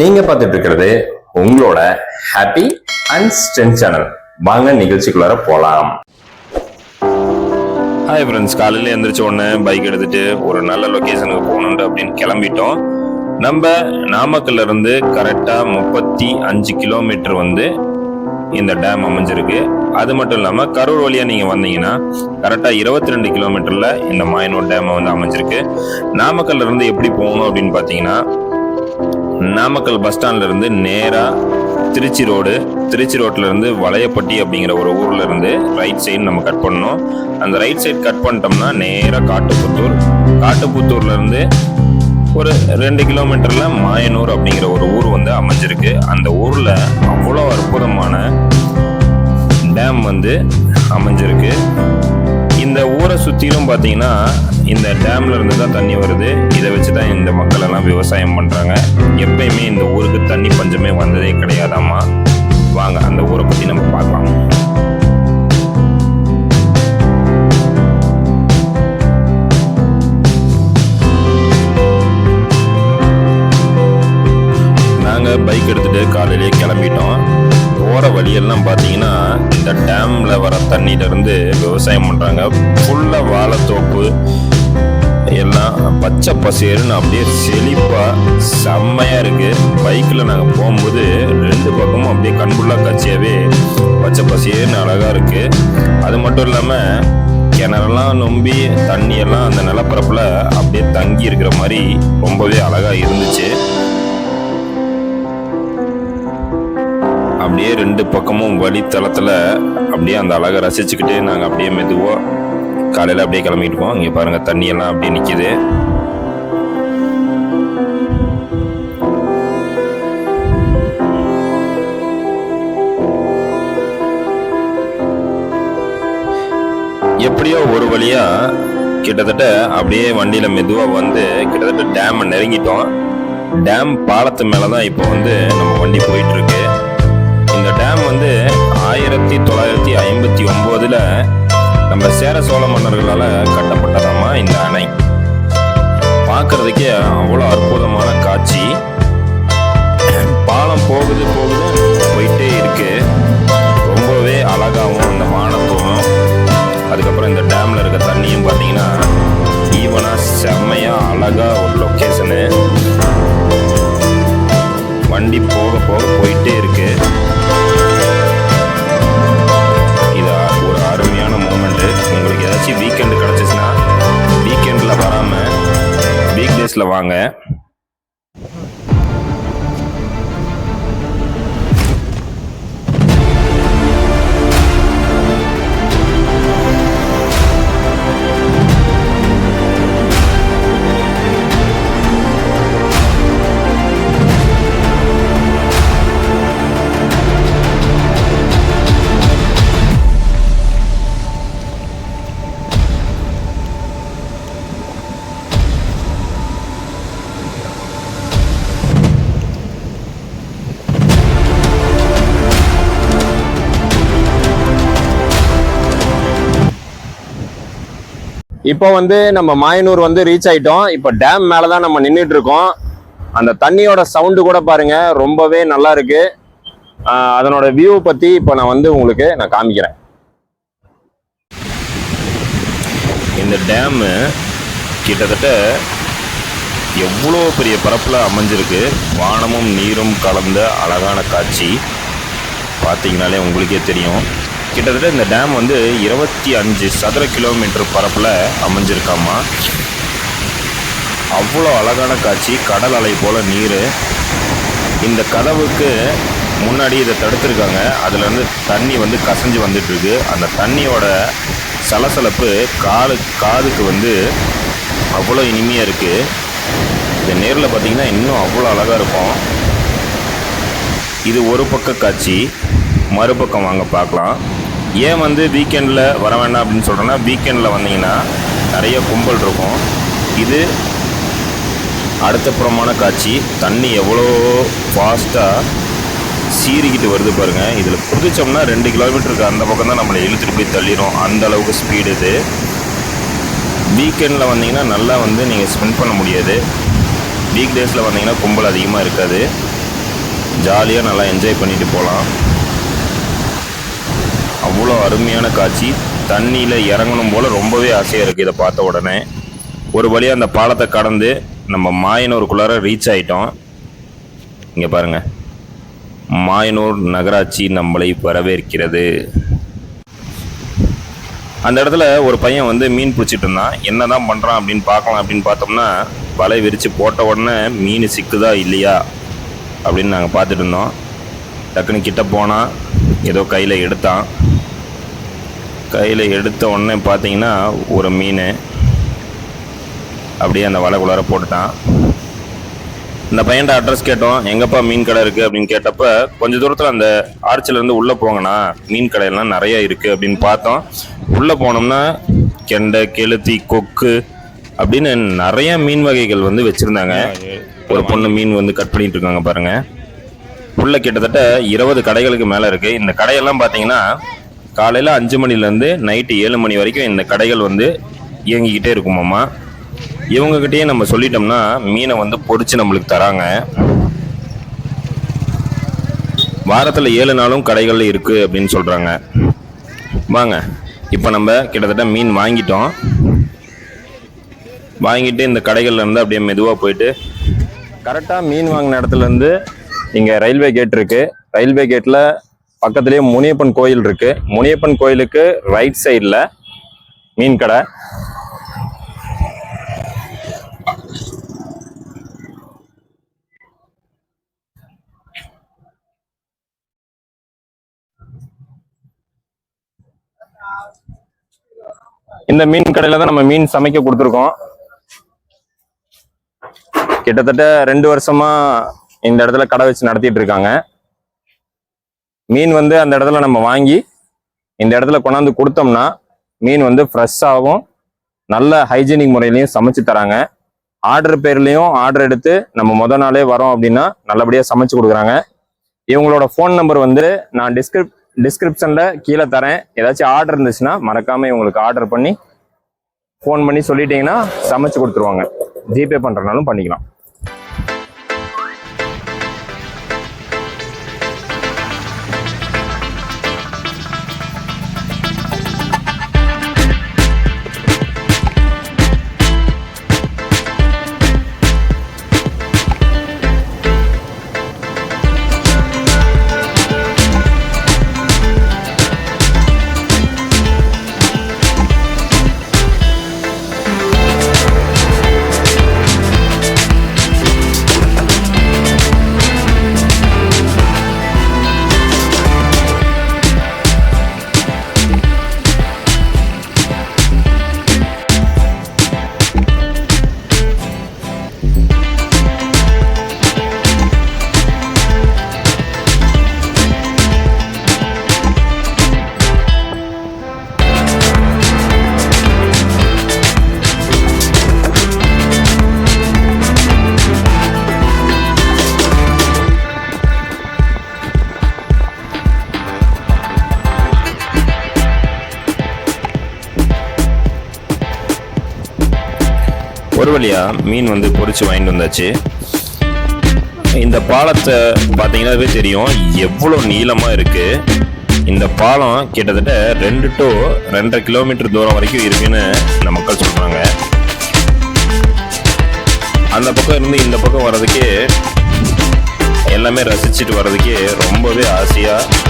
நீங்க பார்த்துட்டு இருக்கிறது உங்களோட ஹாப்பி அண்ட் ஸ்ட்ரென்த் சேனல் வாங்க நிகழ்ச்சிக்குள்ளார போலாம். ஹாய் ஃப்ரெண்ட்ஸ் காலையில் எழுந்திரிச்ச உடனே பைக் எடுத்துட்டு ஒரு நல்ல லொக்கேஷனுக்கு போகணுன்ட்டு அப்படின்னு கிளம்பிட்டோம். நம்ம நாமக்கல்ல இருந்து கரெக்டாக முப்பத்தி அஞ்சு கிலோமீட்டர் வந்து இந்த டேம் அமைஞ்சிருக்கு. அது மட்டும் இல்லாமல் கரூர் வழியாக நீங்கள் வந்தீங்கன்னா கரெக்டாக இருபத்தி ரெண்டு கிலோமீட்டரில் இந்த மாயனூர் டேம் வந்து அமைஞ்சிருக்கு. நாமக்கல்ல இருந்து எப்படி போகணும் அப்படின்னு பார்த்தீங்கன்னா நாமக்கல் பஸ் ஸ்டாண்ட்ல இருந்து நேரா திருச்சி ரோடு திருச்சி ரோட்ல இருந்து வளையப்பட்டி அப்படிங்கிற ஒரு ஊர்ல இருந்து ரைட் சைடு நம்ம கட் பண்ணணும். அந்த ரைட் சைடு கட் பண்ணிட்டோம்னா நேரா காட்டுப்புத்தூர். காட்டுப்புத்தூர்ல இருந்து ஒரு ரெண்டு கிலோமீட்டர்ல மாயனூர் அப்படிங்கிற ஒரு ஊர் வந்து அமைஞ்சிருக்கு. அந்த ஊர்ல அவ்வளோ அற்புதமான டேம் வந்து அமைஞ்சிருக்கு. இந்த ஊரை சுற்றிலும் பார்த்தீங்கன்னா இந்த டேம்ல இருந்து தான் தண்ணி வருது. இதை வச்சு தான் இந்த மக்கள் எல்லாம் விவசாயம் பண்ணுறாங்க எப்பயுமே இந்த ஊருக்கு தண்ணி பஞ்சமே வந்ததே கிடையாதாம்மா. வாங்க அந்த ஊரை பற்றி நம்ம பார்க்கலாம். நாங்கள் பைக் எடுத்துகிட்டு காலையிலேயே கிளம்பிட்டோம். போகிற வழியெல்லாம் பார்த்தீங்கன்னா இந்த டேமில் வர தண்ணியிலேருந்து விவசாயம் பண்ணுறாங்க ஃபுல்லாக வாழைத்தோப்பு பச்சை பசேருன்னு அப்படியே செழிப்பாக செம்மையாக இருக்குது பைக்கில் நாங்கள் போகும்போது ரெண்டு பக்கமும் அப்படியே கண்புள்ளாக காட்சியாகவே பச்சை பசேருன்னு அழகாக இருக்குது அது மட்டும் இல்லாமல் கிணறெல்லாம் நொம்பி தண்ணியெல்லாம் அந்த நிலப்பரப்பில் அப்படியே தங்கி இருக்கிற மாதிரி ரொம்பவே அழகாக இருந்துச்சு. அப்படியே ரெண்டு பக்கமும் வழித்தளத்தில் அப்படியே அந்த அழகை ரசிச்சுக்கிட்டு நாங்கள் அப்படியே மெதுவாக காலையில் அப்படியே கிளம்பிட்டு இங்கே பாருங்கள் தண்ணியெல்லாம் அப்படியே நிற்கிது எப்படியோ ஒரு வழியாக கிட்டத்தட்ட அப்படியே வண்டியில் மெதுவாக வந்து கிட்டத்தட்ட டேமை நெருங்கிட்டோம். டேம் பாலத்து மேலே தான் இப்போ வந்து நம்ம வண்டி போயிட்டுருக்கு. இந்த டேம் வந்து ஆயிரத்தி தொள்ளாயிரத்தி ஐம்பத்தி ஒம்போதில் நம்ம சேர சோழ மன்னர்களால் கட்டப்பட்டதாமா இந்த அணை. பார்க்கறதுக்கே அவ்வளோ அற்புதமான காட்சி. வாங்க. இப்போ வந்து நம்ம மாயனூர் வந்து ரீச் ஆயிட்டோம். இப்போ டேம் மேலே தான் நம்ம நின்றுட்டு இருக்கோம் அந்த தண்ணியோட சவுண்டு கூட பாருங்க ரொம்பவே நல்லா இருக்கு. அதனோட வியூ பத்தி இப்போ நான் வந்து உங்களுக்கு நான் காமிக்கிறேன். இந்த டேமு கிட்டத்தட்ட எவ்வளோ பெரிய பரப்பில் அமைஞ்சிருக்கு. வானமும் நீரும் கலந்த அழகான காட்சி. பார்த்தீங்கனாலே உங்களுக்கே தெரியும். கிட்டத்தட்ட இந்த டேம் வந்து இருபத்தி அஞ்சு சதுர கிலோமீட்டர் பரப்பில் அமைஞ்சிருக்காமா அவ்வளோ அழகான காட்சி கடல் அலை போல் நீர். இந்த கதவுக்கு முன்னாடி இதை தடுத்திருக்காங்க. அதுலேருந்து தண்ணி வந்து கசஞ்சு வந்துட்டுருக்கு. அந்த தண்ணியோட சலசலப்பு காலு காதுக்கு வந்து அவ்வளோ இனிமையாக இருக்குது இது நேரில் பார்த்திங்கன்னா இன்னும் அவ்வளோ அழகாக இருக்கும். இது ஒரு பக்க காட்சி. மறுபக்கம் வாங்க பார்க்கலாம். ஏன் வந்து வீக்கெண்டில் வர வேண்டாம் அப்படின்னு சொல்கிறேன்னா வீக்கெண்டில் வந்தீங்கன்னா நிறைய கும்பல் இருக்கும். இது அடுத்த புறமான காட்சி. தண்ணி எவ்வளோ ஃபாஸ்ட்டாக சீறிக்கிட்டு வருது பாருங்கள் இதில் குதிச்சோம்னா ரெண்டு கிலோமீட்டருக்கு அந்த பக்கம் தான் நம்மளை இழுத்துட்டு போய் தள்ளிடும் அந்த அளவுக்கு ஸ்பீடு இது. வீக்கெண்டில் வந்தீங்கன்னா நல்லா வந்து நீங்கள் ஸ்பெண்ட் பண்ண முடியாது. வீக் டேஸில் வந்தீங்கன்னா கும்பல் அதிகமாக இருக்காது. ஜாலியாக நல்லா என்ஜாய் பண்ணிட்டு போகலாம் அவ்வளோ அருமையான காட்சி. தண்ணியில் இறங்கணும் போல் ரொம்பவே ஆசையாக இருக்குது இதை பார்த்த உடனே. ஒரு வழியாக அந்த பாலத்தை கடந்து நம்ம மாயனூருக்குள்ளார ரீச் ஆகிட்டோம் இங்கே பாருங்கள் மாயனூர் நகராட்சி நம்மளை வரவேற்கிறது. அந்த இடத்துல ஒரு பையன் வந்து மீன் பிடிச்சிட்டு இருந்தான். என்னதான் பண்ணுறான் அப்படின்னு பார்க்கலாம் அப்படின்னு பார்த்தோம்னா வலை விரித்து போட்ட உடனே மீன் சிக்குதா இல்லையா அப்படின்னு நாங்கள் பார்த்துட்டு இருந்தோம். டக்குன்னு கிட்ட போனால் ஏதோ கையில் எடுத்தான். கையில் எடுத்த உடனே பார்த்தீங்கன்னா ஒரு மீன். அப்படியே அந்த வலைக்குள்ளார போட்டுட்டான். இந்த பையன்ட்ட அட்ரஸ் கேட்டோம். எங்கப்பா மீன் கடை இருக்கு அப்படின்னு கேட்டப்ப கொஞ்ச தூரத்துல அந்த ஆர்ச்சில இருந்து உள்ள போங்கண்ணா. மீன் கடையெல்லாம் நிறைய இருக்கு அப்படின்னு பார்த்தோம். உள்ள போனோம்னா கெண்டை கெளுத்தி கொக்கு அப்படின்னு நிறைய மீன் வகைகள் வந்து வச்சிருந்தாங்க. ஒரு பொண்ணு மீன் வந்து கட் பண்ணிட்டு இருக்காங்க பாருங்க. உள்ள கிட்டத்தட்ட இருபது கடைகளுக்கு மேல இருக்கு. இந்த கடையெல்லாம் பாத்தீங்கன்னா காலையில் அஞ்சு மணிலேருந்து நைட்டு ஏழு மணி வரைக்கும் இந்த கடைகள் வந்து இயங்கிக்கிட்டே இருக்குமாம்மா இவங்ககிட்டயே நம்ம சொல்லிட்டோம்னா மீனை வந்து பொறிச்சு நம்மளுக்கு தராங்க. வாரத்தில் ஏழு நாளும் கடைகள் இருக்குது அப்படின்னு சொல்கிறாங்க வாங்க இப்போ நம்ம கிட்டத்தட்ட மீன் வாங்கிட்டோம். வாங்கிட்டு இந்த கடைகள்லேருந்து அப்படியே மெதுவாக போயிட்டு கரெக்டாக மீன் வாங்கின இடத்துலேருந்து இங்கே ரயில்வே கேட் இருக்குது ரயில்வே கேட்டில் பக்கத்துலேயே முனியப்பன் கோயில் இருக்கு. முனியப்பன் கோயிலுக்கு ரைட் சைடில் மீன் கடை. இந்த மீன் கடையில தான் நம்ம மீன் சமைக்க கொடுத்துருக்கோம். கிட்டத்தட்ட ரெண்டு வருஷமா இந்த இடத்துல கடை வச்சு நடத்திட்டு இருக்காங்க. மீன் வந்து அந்த இடத்துல நம்ம வாங்கி இந்த இடத்துல கொண்டாந்து கொடுத்தோம்னா மீன் வந்து ஃப்ரெஷ்ஷாகவும் நல்ல ஹைஜீனிக் முறையிலையும் சமைச்சு தராங்க. ஆர்டர் பேர்லேயும் ஆர்டர் எடுத்து நம்ம முத நாளே வரோம் அப்படின்னா நல்லபடியாக சமைச்சு கொடுக்குறாங்க. இவங்களோட ஃபோன் நம்பர் வந்து நான் டிஸ்கிரிப் டிஸ்கிரிப்ஷனில் கீழே தரேன். ஏதாச்சும் ஆர்டர் இருந்துச்சுன்னா மறக்காமல் இவங்களுக்கு ஆர்டர் பண்ணி ஃபோன் பண்ணி சொல்லிட்டீங்கன்னா சமைச்சு கொடுத்துருவாங்க. ஜிபே பண்ணுறனாலும் பண்ணிக்கலாம். ஒரு மீன் வந்து பொறிச்சு வாங்கிட்டு வந்தாச்சு. இந்த பாலத்தை பார்த்தீங்கன்னாவே தெரியும் எவ்வளோ நீளமாக இருக்குது இந்த பாலம் கிட்டத்தட்ட ரெண்டு டு ரெண்டரை கிலோமீட்டர் தூரம் வரைக்கும் இருக்குன்னு இந்த மக்கள் சொல்கிறாங்க அந்த பக்கம் இருந்து இந்த பக்கம் வர்றதுக்கே எல்லாமே ரசிச்சுட்டு வர்றதுக்கே ரொம்பவே ஆசையாக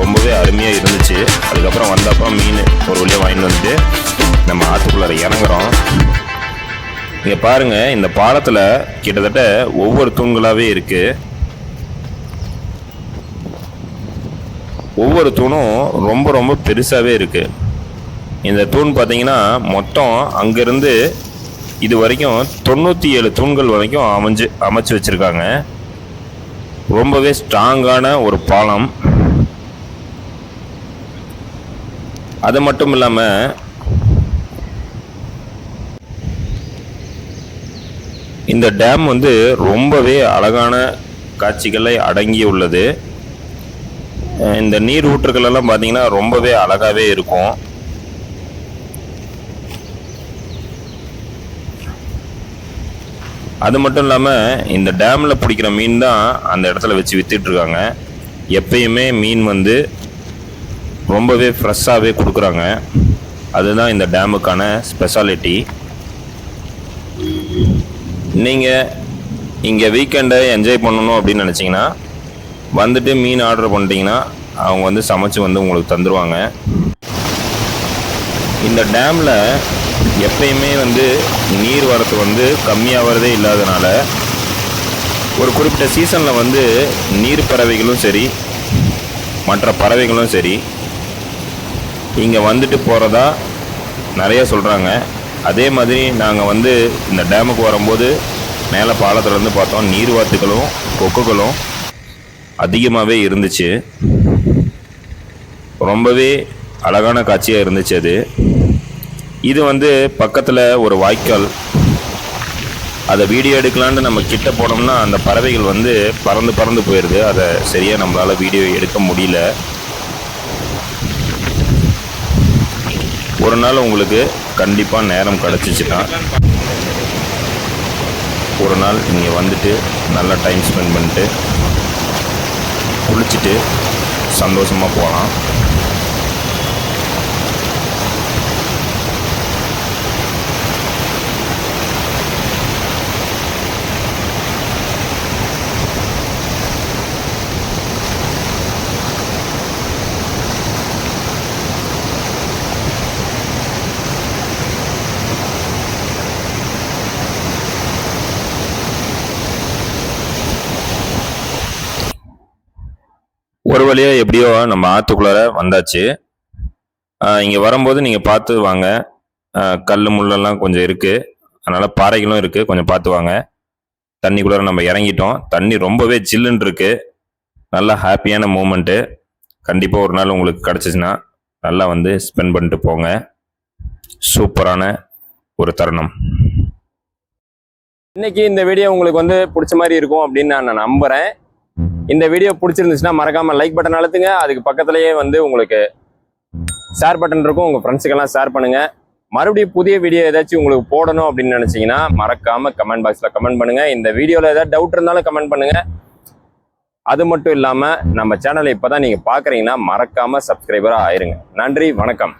ரொம்பவே அருமையாக இருந்துச்சு. அதுக்கப்புறம் வந்தப்போ மீன் ஒரு வழியாக வாங்கிட்டு வந்துட்டு நம்ம ஆற்றுக்குள்ளார இறங்குறோம். இங்கே பாருங்க இந்த பாலத்தில் கிட்டத்தட்ட ஒவ்வொரு தூண்களாகவே இருக்கு. ஒவ்வொரு தூணும் ரொம்ப ரொம்ப பெருசாகவே இருக்கு. இந்த தூண் பார்த்தீங்கன்னா மொத்தம் அங்கேருந்து இது வரைக்கும் தொண்ணூற்றி ஏழு தூண்கள் வரைக்கும் அமைஞ்சு அமைச்சு வச்சுருக்காங்க. ரொம்பவே ஸ்ட்ராங்கான ஒரு பாலம். அது மட்டும் இல்லாமல் இந்த டேம் வந்து ரொம்பவே அழகான காட்சிகளை அடங்கி உள்ளது இந்த நீர் ஊற்றுகளெல்லாம் பார்த்திங்கன்னா பார்த்தீங்கன்னா ரொம்பவே அழகாகவே இருக்கும். அது மட்டும் இல்லாமல் இந்த டேமில் பிடிக்கிற மீன் தான் அந்த இடத்துல வச்சு விற்றுட்ருக்காங்க எப்பயுமே மீன் வந்து ரொம்பவே ஃப்ரெஷ்ஷாகவே கொடுக்குறாங்க. அதுதான் இந்த டேமுக்கான ஸ்பெஷாலிட்டி. நீங்கள் இங்கே வீக்கெண்டை என்ஜாய் பண்ணணும் அப்படின்னு நினச்சிங்கன்னா வந்துட்டு மீன் ஆர்டர் பண்ணிட்டீங்கன்னா அவங்க வந்து சமைச்சு வந்து உங்களுக்கு தந்துடுவாங்க இந்த டேமில் எப்பயுமே வந்து நீர் வரத்து வந்து கம்மியாகிறதே இல்லாதனால ஒரு குறிப்பிட்ட சீசனில் வந்து நீர் பறவைகளும் சரி மற்ற பறவைகளும் சரி இங்கே வந்துட்டு போகிறதா நிறைய சொல்கிறாங்க அதே மாதிரி நாங்கள் வந்து இந்த டேமுக்கு வரும்போது மேலே பாலத்துலேருந்து பார்த்தோம். நீர்வாத்துகளும் கொக்குகளும் அதிகமாகவே இருந்துச்சு. ரொம்பவே அழகான காட்சியாக இருந்துச்சு அது. இது வந்து பக்கத்தில் ஒரு வாய்க்கால். அதை வீடியோ எடுக்கலான்னு நம்ம கிட்ட போனோம்னா அந்த பறவைகள் வந்து பறந்து பறந்து போயிடுது அதை சரியாக நம்மளால் வீடியோ எடுக்க முடியல. ஒரு நாள் உங்களுக்கு கண்டிப்பாக நேரம் கிடச்சிச்சுன்னா ஒரு நாள் நீங்கள் வந்துட்டு நல்லா டைம் ஸ்பெண்ட் பண்ணிட்டு குளிச்சுட்டு சந்தோஷமாக போகலாம். ஒரு வழியாக எப்படியோ நம்ம ஆற்றுக்குள்ளார வந்தாச்சு. இங்கே வரும்போது நீங்கள் பார்த்து வாங்க. கல் முள்ளெல்லாம் கொஞ்சம் இருக்குது அதனால் பாறைகளும் இருக்குது கொஞ்சம் பார்த்து வாங்க. தண்ணிக்குள்ளார நம்ம இறங்கிட்டோம். தண்ணி ரொம்பவே ஜில்லுன்னு இருக்குது நல்லா ஹாப்பியான மூமெண்ட்டு. கண்டிப்பாக ஒரு நாள் உங்களுக்கு கிடச்சிச்சின்னா நல்லா வந்து ஸ்பெண்ட் பண்ணிட்டு போங்க. சூப்பரான ஒரு தருணம். இன்னைக்கு இந்த வீடியோ உங்களுக்கு வந்து பிடிச்ச மாதிரி இருக்கும் அப்படின்னு நான் நம்புறேன். இந்த வீடியோ பிடிச்சிருந்துச்சுன்னா மறக்காமல் லைக் பட்டன் அழுத்துங்க. அதுக்கு பக்கத்துலேயே வந்து உங்களுக்கு ஷேர் பட்டன் இருக்கும். உங்கள் ஃப்ரெண்ட்ஸுக்கெல்லாம் ஷேர் பண்ணுங்கள் மறுபடியும் புதிய வீடியோ ஏதாச்சும் உங்களுக்கு போடணும் அப்படின்னு நினச்சிங்கன்னா மறக்காமல் கமெண்ட் பாக்ஸில் கமெண்ட் பண்ணுங்க. இந்த வீடியோவில் ஏதாவது டவுட் இருந்தாலும் கமெண்ட் பண்ணுங்கள் அது மட்டும் இல்லாமல் நம்ம சேனலை இப்போ தான் நீங்கள் பார்க்குறீங்கன்னா மறக்காமல் சப்ஸ்கிரைபராக ஆயிருங்க. நன்றி வணக்கம்.